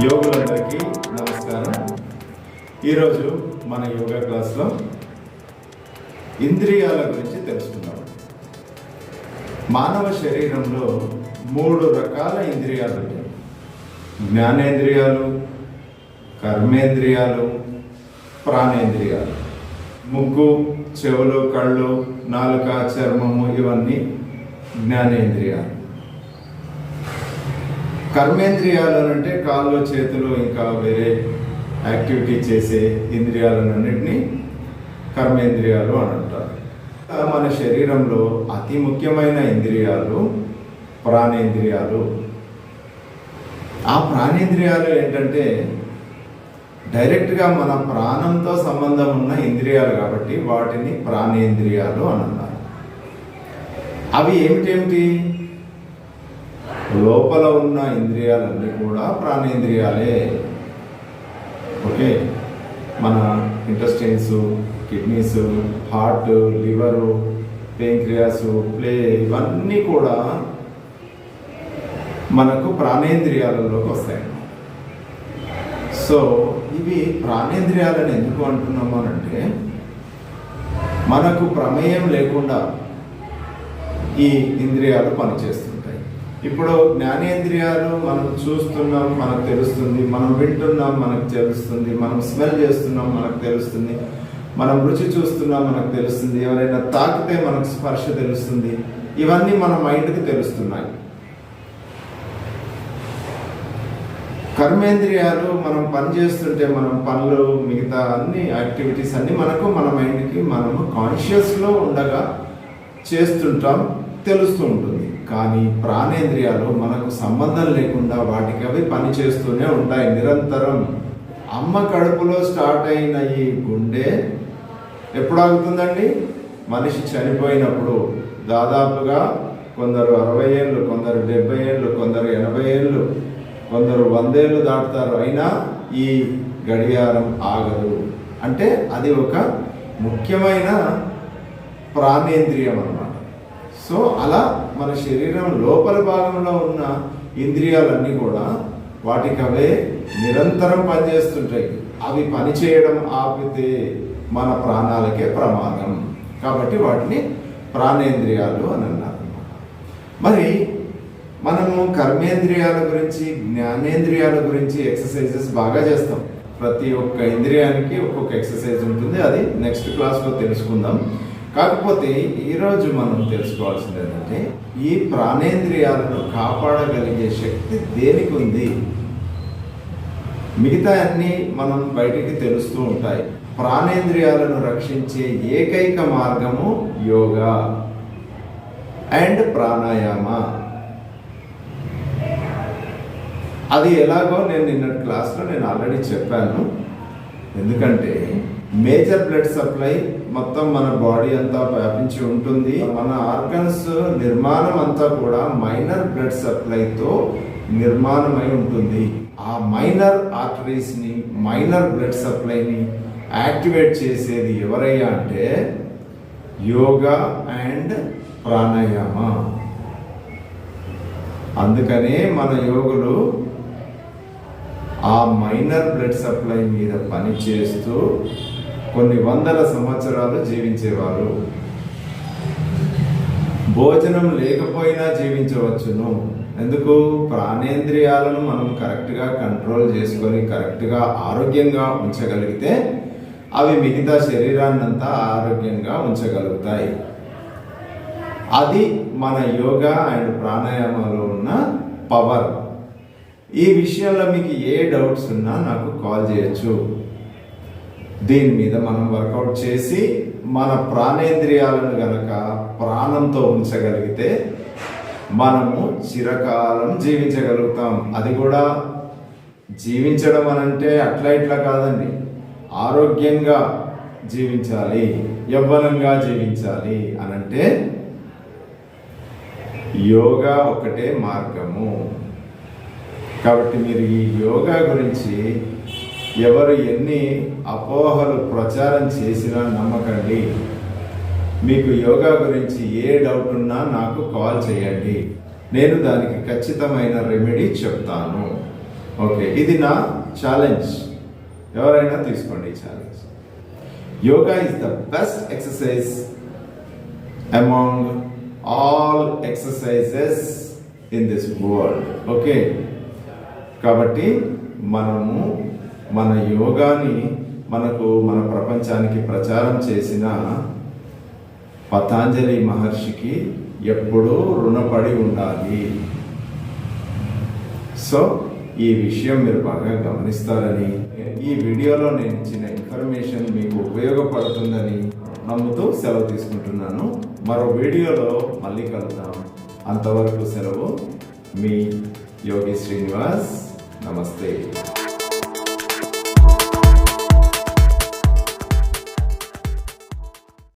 యోగులందరికీ నమస్కారం. ఈరోజు మన యోగా క్లాస్లో ఇంద్రియాల గురించి తెలుసుకుందాం. మానవ శరీరంలో మూడు రకాల ఇంద్రియాలు ఉంటాయి. జ్ఞానేంద్రియాలు కర్మేంద్రియాలు ప్రాణేంద్రియాలు. ముగ్గు చెవులు కళ్ళు నాలుక చర్మము ఇవన్నీ జ్ఞానేంద్రియాలు. కర్మేంద్రియాలు అంటే కాళ్ళు చేతులు ఇంకా వేరే యాక్టివిటీ చేసే ఇంద్రియాలన్నింటినీ కర్మేంద్రియాలు అని అంటారు. మన శరీరంలో అతి ముఖ్యమైన ఇంద్రియాలు ప్రాణేంద్రియాలు. ఆ ప్రాణేంద్రియాలు ఏంటంటే డైరెక్ట్గా మన ప్రాణంతో సంబంధం ఉన్న ఇంద్రియాలు కాబట్టి వాటిని ప్రాణేంద్రియాలు అని అన్నారు. అవి ఏమిటేమిటి? లోపల ఉన్న ఇంద్రియాలన్నీ కూడా ప్రాణేంద్రియాలే. ఓకే? మన intestines kidneys heart liver pancreas play ఇవన్నీ కూడా మనకు ప్రాణేంద్రియాలలోకి వస్తాయి. సో ఇవి ప్రాణేంద్రియాలని ఎందుకు అంటున్నాము అంటే మనకు ప్రమేయం లేకుండా ఈ ఇంద్రియాలు పనిచేస్తాయి ఇప్పుడు జ్ఞానేంద్రియాలు మనం చూస్తున్నాం మనకు తెలుస్తుంది. మనం వింటున్నాం మనకు తెలుస్తుంది. మనం స్మెల్ చేస్తున్నాం మనకు తెలుస్తుంది. మనం రుచి చూస్తున్నాం మనకు తెలుస్తుంది. ఎవరైనా తాకితే మనకు స్పర్శ తెలుస్తుంది. ఇవన్నీ మన మైండ్కి తెలుస్తున్నాయి. కర్మేంద్రియాలు మనం పని చేస్తుంటే మనం పనులు మిగతా అన్ని యాక్టివిటీస్ అన్నీ మనకు మన మైండ్కి మనము కాన్షియస్లో ఉండగా చేస్తుంటాం తెలుస్తూ ఉంటుంది. కానీ ప్రాణేంద్రియాలు మనకు సంబంధం లేకుండా వాటికి అవి పని చేస్తూనే ఉంటాయి నిరంతరం. అమ్మ కడుపులో స్టార్ట్ అయిన ఈ గుండె ఎప్పుడు ఆగుతుందండి? మనిషి చనిపోయినప్పుడు. దాదాపుగా కొందరు అరవై ఏళ్ళు కొందరు డెబ్బై ఏళ్ళు కొందరు ఎనభై ఏళ్ళు కొందరు వందేళ్ళు దాటుతారు. అయినా ఈ గడియారం ఆగదు. అంటే అది ఒక ముఖ్యమైన ప్రాణేంద్రియం అన్నమాట. సో అలా మన శరీరం లోపల భాగంలో ఉన్న ఇంద్రియాలన్నీ కూడా వాటికి అవే నిరంతరం పనిచేస్తుంటాయి. అవి పనిచేయడం ఆపితే మన ప్రాణాలకే ప్రమాదం. కాబట్టి వాటిని ప్రాణేంద్రియాలు అని అన్నారు. మరి మనము కర్మేంద్రియాల గురించి జ్ఞానేంద్రియాల గురించి ఎక్సర్సైజెస్ బాగా చేస్తాం. ప్రతి ఒక్క ఇంద్రియానికి ఒక్కొక్క ఎక్సర్సైజ్ ఉంటుంది. అది నెక్స్ట్ క్లాస్లో తెలుసుకుందాం. కాకపోతే ఈరోజు మనం తెలుసుకోవాల్సింది ఏంటంటే ఈ ప్రాణేంద్రియాలను కాపాడగలిగే శక్తి దేనికి ఉంది? మిగతా అన్నీ మనం బయటికి తెలుస్తూ ఉంటాయి. ప్రాణేంద్రియాలను రక్షించే ఏకైక మార్గము యోగా అండ్ ప్రాణాయామ. అది ఎలాగో నేను నిన్నటి క్లాస్లో నేను ఆల్రెడీ చెప్పాను. ఎందుకంటే మేజర్ బ్లడ్ సప్లై మొత్తం మన బాడీ అంతా వ్యాపించి ఉంటుంది. మన ఆర్గన్స్ నిర్మాణం అంతా కూడా మైనర్ బ్లడ్ సప్లైతో నిర్మాణమై ఉంటుంది. ఆ మైనర్ ఆర్టరీస్ని మైనర్ బ్లడ్ సప్లైని యాక్టివేట్ చేసేది ఎవరయ్యా అంటే యోగా అండ్ ప్రాణాయామ. అందుకనే మన యోగులు ఆ మైనర్ బ్లడ్ సప్లై మీద పని చేస్తూ కొన్ని వందల సంవత్సరాలు జీవించేవారు. భోజనం లేకపోయినా జీవించవచ్చును. ఎందుకు? ప్రాణేంద్రియాలను మనం కరెక్ట్గా కంట్రోల్ చేసుకొని కరెక్ట్గా ఆరోగ్యంగా ఉంచగలిగితే అవి మిగతా శరీరాన్నంతా ఆరోగ్యంగా ఉంచగలుగుతాయి. అది మన యోగా అండ్ ప్రాణాయామంలో ఉన్న పవర్. ఈ విషయంలో మీకు ఏ డౌట్స్ ఉన్నా నాకు కాల్ చేయొచ్చు. దీని మీద మనం వర్కౌట్ చేసి మన ప్రాణేంద్రియాలను గనక ప్రాణంతో ఉంచగలిగితే మనము చిరకాలం జీవించగలుగుతాం. అది కూడా జీవించడం అనంటే అట్లా ఇట్లా కాదండి. ఆరోగ్యంగా జీవించాలి యవ్వనంగా జీవించాలి అనంటే యోగా ఒకటే మార్గము. కాబట్టి మీరు ఈ యోగా గురించి ఎవరు ఎన్ని అపోహలు ప్రచారం చేసినా నమ్మకండి. మీకు యోగా గురించి ఏ డౌట్ ఉన్నా నాకు కాల్ చేయండి. నేను దానికి ఖచ్చితమైన రెమెడీ చెప్తాను. ఓకే ఇది నా ఛాలెంజ్ ఎవరైనా తీసుకోండి challenge yoga is the best exercise among all exercises in this world okay కాబట్టి మనము మన యోగాని మనకు మన ప్రపంచానికి ప్రచారం చేసిన పతాంజలి మహర్షికి ఎప్పుడూ రుణపడి ఉండాలి. సో ఈ విషయం మీరు బాగా గమనిస్తారని ఈ వీడియోలో నేను ఇచ్చిన ఇన్ఫర్మేషన్ మీకు ఉపయోగపడుతుందని నమ్ముతూ సెలవు తీసుకుంటున్నాను. మరో వీడియోలో మళ్ళీ కలుద్దాం. అంతవరకు సెలవు. మీ యోగి శ్రీనివాస్ నమస్తే.